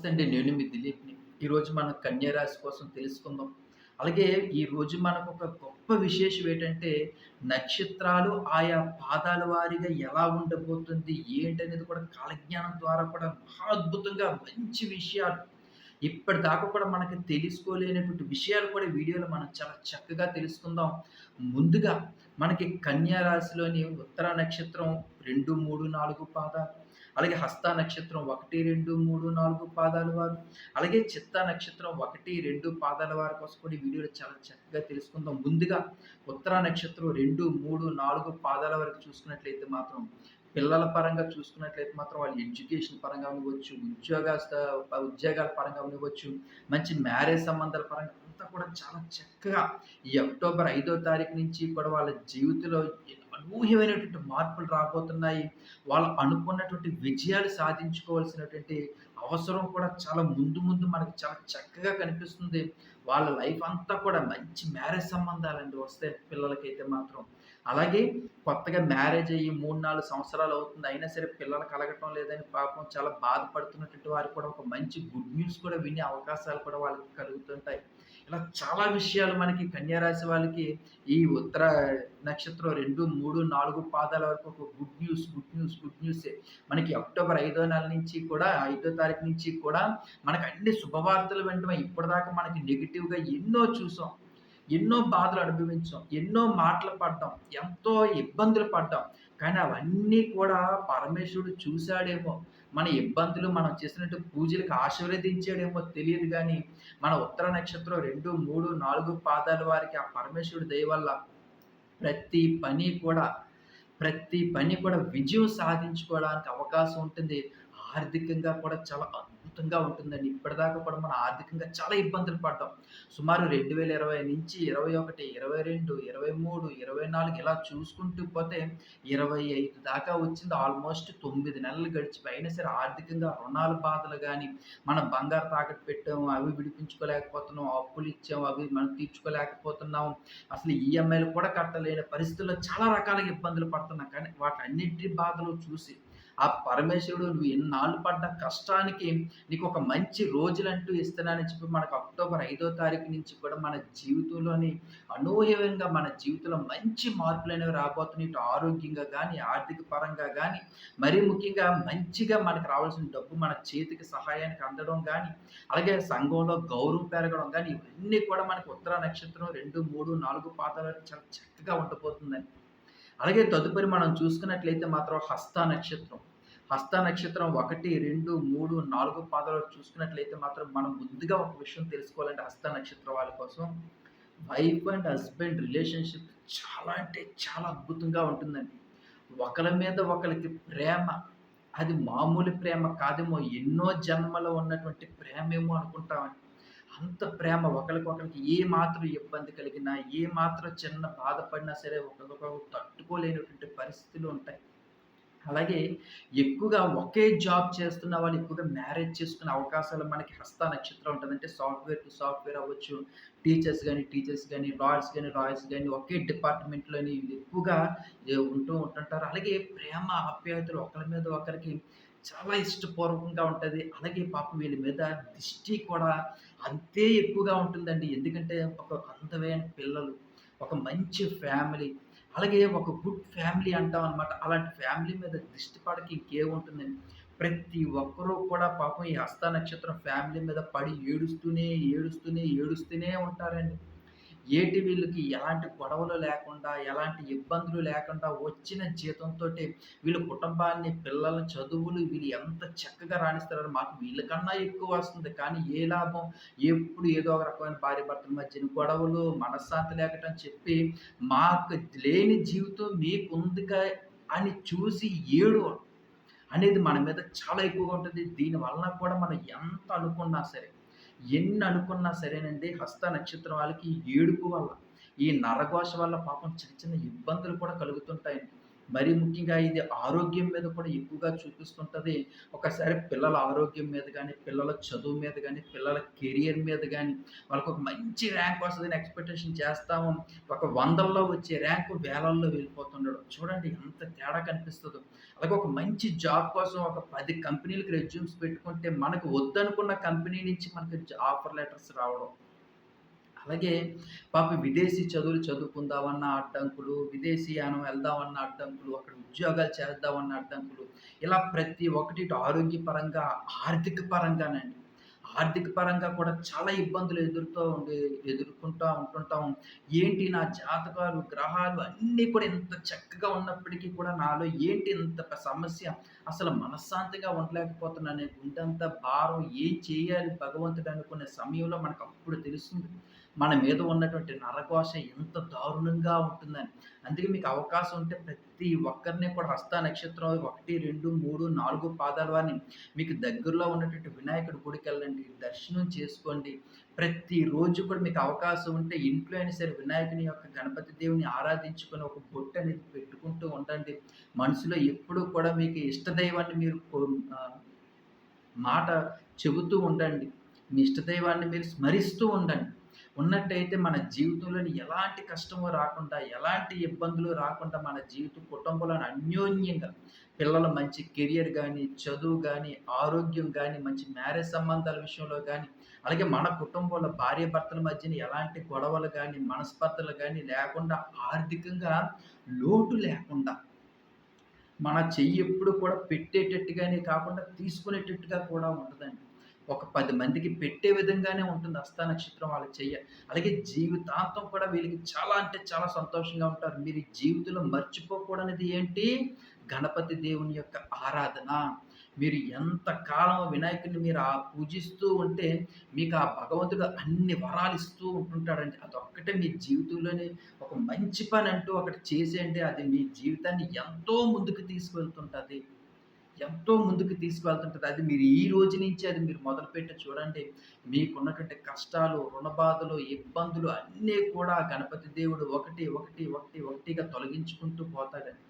నమస్తే నేను మీ దిలీప్ని. ఈరోజు మనం కన్యారాశి కోసం తెలుసుకుందాం. అలాగే ఈరోజు మనకు ఒక గొప్ప విశేషం ఏంటంటే నక్షత్రాలు ఆయా పాదాల వారీగా ఎలా ఉండబోతుంది ఏంటనేది కూడా కాలజ్ఞానం ద్వారా కూడా మహా అద్భుతంగా మంచి విషయాలు. ఇప్పటిదాకా కూడా మనకి తెలుసుకోలేనటువంటి విషయాలు కూడా వీడియోలో మనం చాలా చక్కగా తెలుసుకుందాం. ముందుగా మనకి కన్యా రాశిలోని ఉత్తర నక్షత్రం రెండు మూడు నాలుగు పాదాలు. అలాగే హస్త నక్షత్రం ఒకటి రెండు మూడు నాలుగు పాదాల వారు. అలాగే చిత్త నక్షత్రం ఒకటి రెండు పాదాల వారి కోసం కూడా ఈ వీడియోలో చాలా చక్కగా తెలుసుకుందాం. ముందుగా ఉత్తర నక్షత్రం రెండు మూడు నాలుగు పాదాల వరకు చూసుకున్నట్లయితే మాత్రం పిల్లల పరంగా చూసుకున్నట్లయితే మాత్రం వాళ్ళు ఎడ్యుకేషన్ పరంగా అవ్వచ్చు ఉద్యోగ ఉద్యోగాల పరంగా అవ్వచ్చు మంచి మ్యారేజ్ సంబంధాల పరంగా అంతా కూడా చాలా చక్కగా ఈ అక్టోబర్ ఐదో తారీఖు నుంచి కూడా వాళ్ళ జీవితంలో అనూహ్యమైనటువంటి మార్పులు రాబోతున్నాయి. వాళ్ళు అనుకున్నటువంటి విజయాలు సాధించుకోవాల్సినటువంటి అవసరం కూడా చాలా ముందు ముందు మనకు చాలా చక్కగా కనిపిస్తుంది. వాళ్ళ లైఫ్ అంతా కూడా మంచి మ్యారేజ్ సంబంధాలండి వస్తే పిల్లలకైతే మాత్రం. అలాగే కొత్తగా మ్యారేజ్ అయ్యి మూడు నాలుగు సంవత్సరాలు అవుతుంది అయినా సరే పిల్లలు కలగటం లేదని పాపం చాలా బాధపడుతున్నటువంటి వారు కూడా ఒక మంచి గుడ్ న్యూస్ కూడా వినే అవకాశాలు కూడా వాళ్ళకి కలుగుతుంటాయి. ఇలా చాలా విషయాలు మనకి కన్యారాశి వాళ్ళకి ఈ ఉత్తర నక్షత్రం రెండు మూడు నాలుగు పాదాల వరకు ఒక good news good news good న్యూసే మనకి అక్టోబర్ ఐదో నెల నుంచి కూడా ఐదో తారీఖు నుంచి కూడా మనకు అన్ని శుభవార్తలు వెంటనే ఇప్పటిదాకా మనకి నెగిటివ్గా ఎన్నో చూసాం. ఎన్నో బాధలు అనుభవించాం. ఎన్నో మాటలు పడ్డాం. ఎంతో ఇబ్బందులు పడ్డాం. కానీ అవన్నీ కూడా పరమేశ్వరుడు చూశాడేమో. మన ఇబ్బందులు మనం చేసినట్టు పూజలకు ఆశీర్వదించాడేమో తెలియదు కానీ మన ఉత్తర నక్షత్రం రెండు మూడు నాలుగు పాదాల వారికి ఆ పరమేశ్వరుడు దయ వల్ల ప్రతి పని కూడా ప్రతి పని కూడా విజయం సాధించుకోవడానికి అవకాశం ఉంటుంది. ఆర్థికంగా కూడా చాలా కష్టంగా ఉంటుందండి. ఇప్పటిదాకా కూడా మనం ఆర్థికంగా చాలా ఇబ్బందులు పడ్డాం. సుమారు రెండు వేల ఇరవై నుంచి ఇరవై ఒకటి ఇరవై రెండు ఇరవై మూడు ఇరవై నాలుగు ఇలా చూసుకుంటూ పోతే ఇరవై ఐదు దాకా వచ్చింది. ఆల్మోస్ట్ తొమ్మిది నెలలు గడిచిపోయినా సరే ఆర్థికంగా రుణాల బాధలు కానీ మన బంగారు తాకట్టు పెట్టాము అవి విడిపించుకోలేకపోతున్నాం అప్పులు ఇచ్చాము అవి మనం తీర్చుకోలేకపోతున్నాం. అసలు ఈఎంఐలు కూడా కట్టలేని పరిస్థితుల్లో చాలా రకాలుగా ఇబ్బందులు పడుతున్నాం. కానీ వాటి బాధలు చూసి ఆ పరమేశ్వరుడు నువ్వు ఎన్నాళ్ళు పడ్డ కష్టానికి నీకు ఒక మంచి రోజులంటూ ఇస్తున్నానని చెప్పి మనకు అక్టోబర్ ఐదో తారీఖు నుంచి కూడా మన జీవితంలోని అనూహ్యంగా మన జీవితంలో మంచి మార్పులు అనేవి రాబోతున్నాయి. ఇటు ఆరోగ్యంగా కానీ ఆర్థిక పరంగా కానీ మరీ ముఖ్యంగా మంచిగా మనకు రావాల్సిన డబ్బు మన చేతికి సహాయానికి అందడం కానీ అలాగే సంఘంలో గౌరవం పెరగడం కానీ ఇవన్నీ కూడా మనకు ఉత్తర నక్షత్రం రెండు మూడు నాలుగు పాదాలు చాలా చక్కగా ఉండబోతుందని అలాగే తదుపరి మనం చూసుకున్నట్లయితే మాత్రం హస్త నక్షత్రం. హస్త నక్షత్రం ఒకటి రెండు మూడు నాలుగు పాదాలు చూసుకున్నట్లయితే మాత్రం మనం ముందుగా ఒక విషయం తెలుసుకోవాలంటే హస్త నక్షత్రం వాళ్ళ కోసం. వైఫ్ అండ్ హస్బెండ్ రిలేషన్షిప్ చాలా అంటే చాలా అద్భుతంగా ఉంటుందండి. ఒకరి మీద ఒకరికి ప్రేమ అది మామూలు ప్రేమ కాదేమో ఎన్నో జన్మలో ఉన్నటువంటి ప్రేమేమో అనుకుంటామని అంత ప్రేమ ఒకరికొకరికి ఏ మాత్రం ఇబ్బంది కలిగినా ఏ మాత్రం చిన్న బాధపడినా సరే ఒకరికొకరు తట్టుకోలేనటువంటి పరిస్థితులు ఉంటాయి. అలాగే ఎక్కువగా ఒకే జాబ్ చేస్తున్న వాళ్ళు ఎక్కువగా మ్యారేజ్ చేసుకునే అవకాశాలు మనకి హస్త నక్షత్రం ఉంటుంది అంటే సాఫ్ట్వేర్ టు సాఫ్ట్వేర్ అవ్వచ్చు. టీచర్స్ కానీ టీచర్స్ కానీ లాయర్స్ కానీ లాయర్స్ కానీ ఒకే డిపార్ట్మెంట్లోని ఎక్కువగా ఉంటూ ఉంటుంటారు. అలాగే ప్రేమ ఆప్యాయతలు ఒకరి మీద ఒకరికి చాలా ఇష్టపూర్వకంగా ఉంటుంది. అలాగే పాపం వీళ్ళ మీద దిష్టి కూడా అంతే ఎక్కువగా ఉంటుందండి. ఎందుకంటే ఒక అందమైన పిల్లలు ఒక మంచి ఫ్యామిలీ అలాగే ఒక గుడ్ ఫ్యామిలీ అంటాం అనమాట అలాంటి ఫ్యామిలీ మీద దృష్టి పడకి ఇంకేముంటుందండి ప్రతి ఒక్కరూ కూడా పాపం ఈ హస్త నక్షత్రం ఫ్యామిలీ మీద పడి ఏడుస్తూనే ఏడుస్తూనే ఏడుస్తూనే ఉంటారండి. ఏటి వీళ్ళకి ఎలాంటి గొడవలు లేకుండా ఎలాంటి ఇబ్బందులు లేకుండా వచ్చిన జీతంతో వీళ్ళ కుటుంబాన్ని పిల్లల చదువులు వీళ్ళు ఎంత చక్కగా రాణిస్తారో మాకు వీళ్ళకన్నా ఎక్కువ వస్తుంది. కానీ ఏ లాభం? ఎప్పుడు ఏదో ఒక రకమైన భార్య భర్తల మధ్యన గొడవలు మనశ్శాంతి లేకటం చెప్పి మాకు లేని జీవితం మీకుందిగా అని చూసి ఏడు అనేది మన మీద చాలా ఎక్కువగా ఉంటుంది. దీనివలన కూడా మనం ఎంత అనుకున్నా సరే ఎన్ని అనుకున్నా సరేనండి హస్త నక్షత్రం వాళ్ళకి ఏడుపు వల్ల ఈ నరఘోష వల్ల పాపం చిన్న చిన్న ఇబ్బందులు కూడా కలుగుతుంటాయి మరీ ముఖ్యంగా ఇది ఆరోగ్యం మీద కూడా ఎక్కువగా చూపిస్తుంటుంది ఒకసారి పిల్లల ఆరోగ్యం మీద కానీ పిల్లల చదువు మీద కానీ పిల్లల కెరియర్ మీద గానీ, వాళ్ళకొక మంచి ర్యాంక్ వస్తుందని ఎక్స్‌పెక్టేషన్ చేస్తాము. ఒక వందల్లో వచ్చే ర్యాంకు వేలల్లో వెళ్ళిపోతుండడం. చూడండి ఎంత తేడా కనిపిస్తుందో అలాగే ఒక మంచి జాబ్ కోసం ఒక పది కంపెనీలకు రెజ్యూమ్స్ పెట్టుకుంటే, మనకు వద్దనుకున్న కంపెనీ నుంచి మనకి ఆఫర్ లెటర్స్ రావడం. అలాగే పాప విదేశీ చదువులు చదువుకుందామన్న అడ్డంకులు, విదేశీయానం వెళ్దామన్న అడ్డంకులు, అక్కడ ఉద్యోగాలు చేద్దామన్న అడ్డంకులు, ఇలా ప్రతి ఒక్కటి ఆరోగ్యపరంగా, ఆర్థిక పరంగానండి. ఆర్థిక పరంగా కూడా చాలా ఇబ్బందులు ఎదురుతూ ఉండే ఎదుర్కొంటూ ఉంటుంటాం. ఏంటి నా జాతకాలు, గ్రహాలు అన్నీ కూడా ఇంత చక్కగా ఉన్నప్పటికీ కూడా నాలో ఏంటి ఇంత సమస్య? అసలు మనశ్శాంతిగా ఉండలేకపోతున్నానే, గుండెంతా భారం, ఏం చేయాలి భగవంతుడు అనుకునే సమయంలో మనకు అప్పుడు తెలుస్తుంది. మన మీద ఉన్నటువంటి నరఘోష ఎంత దారుణంగా ఉంటుందని. అందుకే మీకు అవకాశం ఉంటే ప్రతి ఒక్కరిని కూడా హస్త నక్షత్రం 1, 2, 3, 4 పాదాల వారిని మీకు దగ్గరలో ఉన్నటువంటి వినాయకుడి గుడికెళ్ళండి. దర్శనం చేసుకోండి. ప్రతిరోజు కూడా మీకు అవకాశం ఉంటే ఇంట్లో అయినా సరే వినాయకుని యొక్క గణపతి దేవుని ఆరాధించుకొని ఒక బొట్టు అనేది పెట్టుకుంటూ ఉండండి. మనసులో ఎప్పుడూ కూడా మీకు ఇష్టదైవాన్ని మీరు మాట చెబుతూ ఉండండి. మీ ఇష్టదైవాన్ని మీరు స్మరిస్తూ ఉండండి. ఉన్నట్టయితే మన జీవితంలోని ఎలాంటి కష్టము రాకుండా, ఎలాంటి ఇబ్బందులు రాకుండా మన జీవితం కుటుంబంలోని అన్యోన్యంగా పిల్లల మంచి కెరియర్ కానీ చదువు కానీ ఆరోగ్యం కానీ మంచి మ్యారేజ్ సంబంధాల విషయంలో కానీ అలాగే మన కుటుంబంలో భార్యాభర్తల మధ్యన ఎలాంటి గొడవలు కానీ మనస్పర్ధలు కానీ లేకుండా ఆర్థికంగా లోటు లేకుండా మన చెయ్యి ఎప్పుడు కూడా పెట్టేటట్టుగానే కాకుండా తీసుకునేటట్టుగా కూడా ఉంటుందండి. ఒక పది మందికి పెట్టే విధంగానే ఉంటుంది హస్త నక్షత్రం వాళ్ళ చెయ్య. అలాగే జీవితాంతం కూడా వీళ్ళకి చాలా అంటే చాలా సంతోషంగా ఉంటారు. మీరు జీవితంలో మర్చిపోకూడనిది ఏంటి? గణపతి దేవుని యొక్క ఆరాధన. మీరు ఎంత కాలం వినాయకుడిని మీరు ఆ పూజిస్తూ ఉంటే, మీకు ఆ భగవంతుడు అన్ని వరాలు ఇస్తూ ఉంటుంటాడండి. అదొక్కటే మీ జీవితంలోని ఒక మంచి పని అంటూ ఒకటి చేసేయండి. అది మీ జీవితాన్ని ఎంతో ముందుకు తీసుకెళ్తుంటుంది ఎంతో ముందుకు తీసుకువెళ్తుంటుంది అది మీరు ఈ రోజు నుంచి అది మీరు మొదలుపెట్టి చూడండి. మీకున్నటువంటి కష్టాలు, రుణ బాధలు, ఇబ్బందులు అన్నీ కూడా గణపతి దేవుడు ఒకటి, ఒకటి, ఒకటి, ఒకటిగా తొలగించుకుంటూ పోతాడండి.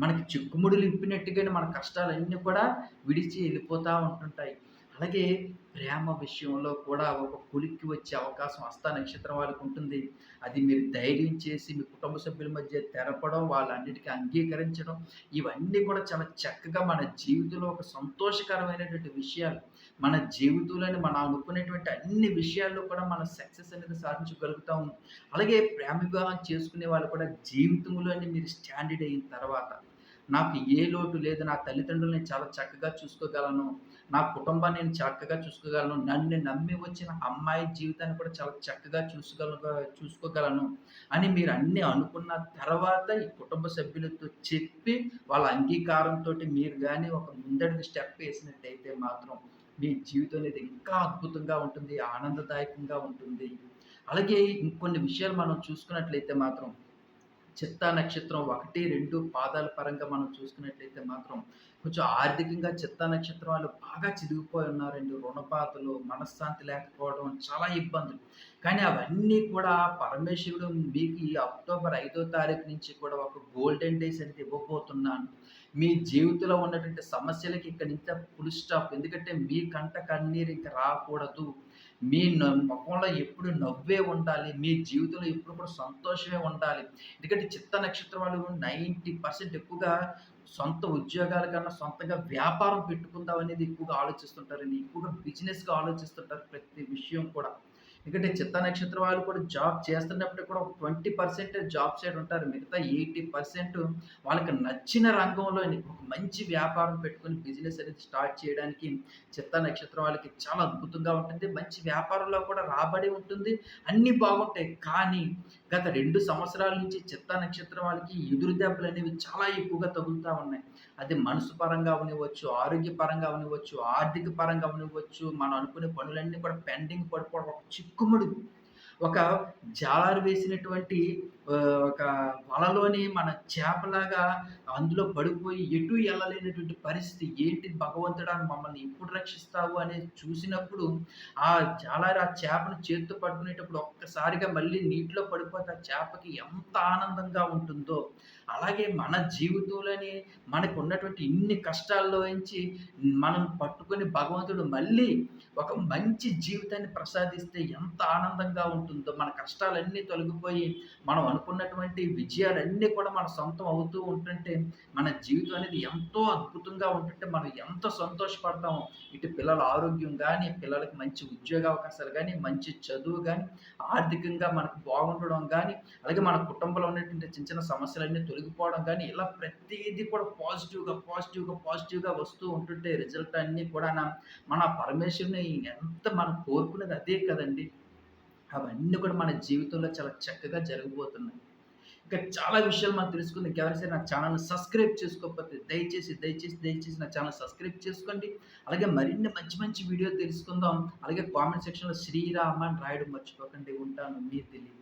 మనకి చిక్కుముడులు ఇప్పినట్టుగానే మన కష్టాలన్నీ కూడా విడిచి వెళ్ళిపోతూ ఉంటుంటాయి. అలాగే ప్రేమ విషయంలో కూడా ఒక కొలిక్కి వచ్చే అవకాశం హస్త నక్షత్రం వాళ్ళకుంటుంది. అది మీరు ధైర్యం చేసి మీ కుటుంబ సభ్యుల మధ్య తెరపడం, వాళ్ళన్నిటికీ అంగీకరించడం, ఇవన్నీ కూడా చాలా చక్కగా మన జీవితంలో ఒక సంతోషకరమైనటువంటి విషయాలు. మన జీవితంలోని మనం అనుకునేటువంటి అన్ని విషయాల్లో కూడా మన సక్సెస్ అనేది సాధించగలుగుతాము. అలాగే ప్రేమ వివాహం చేసుకునే వాళ్ళు కూడా జీవితంలోని మీరు స్టాండర్డ్ అయిన తర్వాత, నాకు ఏ లోటు లేదు. నా తల్లిదండ్రులని చాలా చక్కగా చూసుకోగలను. నా కుటుంబాన్ని నేను చక్కగా చూసుకోగలను. నన్ను నమ్మి వచ్చిన అమ్మాయి జీవితాన్ని కూడా చాలా చక్కగా చూసుకోగల చూసుకోగలను అని మీరు అన్నీ అనుకున్న తర్వాత ఈ కుటుంబ సభ్యులతో చెప్పి వాళ్ళ అంగీకారంతో మీరు కానీ ఒక ముందడుగు స్టెప్ వేసినట్టయితే మాత్రం మీ జీవితం అనేది ఇంకా అద్భుతంగా ఉంటుంది. ఆనందదాయకంగా ఉంటుంది. అలాగే ఇంకొన్ని విషయాలు మనం చూసుకున్నట్లయితే మాత్రం చిత్తా నక్షత్రం 1, 2 పాదాల పరంగా మనం చూసుకున్నట్లయితే మాత్రం కొంచెం ఆర్థికంగా చిత్తా నక్షత్రం వాళ్ళు బాగా చిదిగిపోయి ఉన్నారండి. రుణబాధలు మనశ్శాంతి లేకపోవడం, చాలా ఇబ్బందులు. కానీ అవన్నీ కూడా పరమేశ్వరుడు మీకు ఈ అక్టోబర్ ఐదో తారీఖు నుంచి కూడా ఒక గోల్డెన్ డేస్ అనేది ఇవ్వబోతున్నాను. మీ జీవితంలో ఉన్నటువంటి సమస్యలకి ఇక్కడ నుంచి ఫుల్ స్టాప్. ఎందుకంటే మీ కంట కన్నీరు ఇంకా రాకూడదు. మీ న మొఖంలో ఎప్పుడు నవ్వే ఉండాలి. మీ జీవితంలో ఎప్పుడు కూడా సంతోషమే ఉండాలి. ఎందుకంటే చిత్త నక్షత్రం వాళ్ళు 90% ఎక్కువగా సొంత ఉద్యోగాల కన్నా సొంతంగా వ్యాపారం పెట్టుకుందాం అనేది ఎక్కువగా ఆలోచిస్తుంటారు ఎక్కువగా బిజినెస్‌గా ఆలోచిస్తుంటారు ప్రతి విషయం కూడా. ఎందుకంటే చిత్తా నక్షత్రం వాళ్ళు కూడా జాబ్ చేస్తున్నప్పుడు కూడా ఒక 20% జాబ్ సైడ్ ఉంటారు. మిగతా 80% వాళ్ళకి నచ్చిన రంగంలోని ఒక మంచి వ్యాపారం పెట్టుకొని బిజినెస్ అనేది స్టార్ట్ చేయడానికి చిత్త నక్షత్రం వాళ్ళకి చాలా అద్భుతంగా ఉంటుంది. మంచి వ్యాపారంలో కూడా రాబడి ఉంటుంది. అన్నీ బాగుంటాయి. కానీ గత రెండు సంవత్సరాల నుంచి చిత్త నక్షత్రం వాళ్ళకి ఎదురు దెబ్బలనేవి చాలా ఎక్కువగా తగులుతూ ఉన్నాయి. అది మనసు పరంగా అవ్వనివ్వచ్చు, ఆరోగ్య పరంగా అవ్వనివ్వచ్చు, ఆర్థిక పరంగా అవ్వనివ్వచ్చు, మనం అనుకునే పనులన్నీ కూడా పెండింగ్ పడిపోవడం, ఒక చిక్కుముడు ఒక జాలారు వేసినటువంటి ఒక వలలోని మన చేపలాగా అందులో పడిపోయి ఎటు వెళ్ళలేనటువంటి పరిస్థితి. ఏంటి భగవంతుడా మమ్మల్ని ఎప్పుడు రక్షిస్తావు అనేది చూసినప్పుడు, ఆ చాలా ఆ చేపను చేతితో పట్టుకునేటప్పుడు ఒక్కసారిగా మళ్ళీ నీటిలో పడిపోతే ఆ చేపకి ఎంత ఆనందంగా ఉంటుందో, అలాగే మన జీవితంలోని మనకున్నటువంటి ఇన్ని కష్టాల్లో నుంచి మనం పట్టుకుని భగవంతుడు మళ్ళీ ఒక మంచి జీవితాన్ని ప్రసాదిస్తే ఎంత ఆనందంగా ఉంటుందో మన కష్టాలన్నీ తొలగిపోయి మనం అనుకున్నటువంటి విజయాలన్నీ కూడా మన సొంతం అవుతూ ఉంటుంటే మన జీవితం అనేది ఎంతో అద్భుతంగా ఉంటుంటే మనం ఎంత సంతోషపడతామో ఇటు పిల్లల ఆరోగ్యం కానీ పిల్లలకి మంచి ఉద్యోగ అవకాశాలు కానీ మంచి చదువు కానీ ఆర్థికంగా మనకు బాగుండడం కానీ అలాగే మన కుటుంబంలో ఉన్నటువంటి చిన్న చిన్న సమస్యలన్నీ తొలగిపోవడం కానీ ఇలా ప్రతిదీ కూడా పాజిటివ్‌గా, పాజిటివ్‌గా, పాజిటివ్‌గా వస్తూ ఉంటుంటే రిజల్ట్ అన్నీ కూడా మన పరమేశ్వరుని ఎంత మనం కోరుకునేది అదే కదండీ! అవన్నీ కూడా మన జీవితంలో చాలా చక్కగా జరగబోతున్నాయి. ఇంకా చాలా విషయాలు మనం తెలుసుకుందాం. ఇంకెవరైనా నా ఛానల్ని సబ్స్క్రైబ్ చేసుకోకపోతే దయచేసి, దయచేసి, దయచేసి నా ఛానల్ సబ్స్క్రైబ్ చేసుకోండి. అలాగే మరిన్ని మంచి మంచి వీడియోలు తెలుసుకుందాం. అలాగే కామెంట్ సెక్షన్‌లో శ్రీరామ అని రాయడం మర్చిపోకండి. ఉంటాను. మీ తెలియదు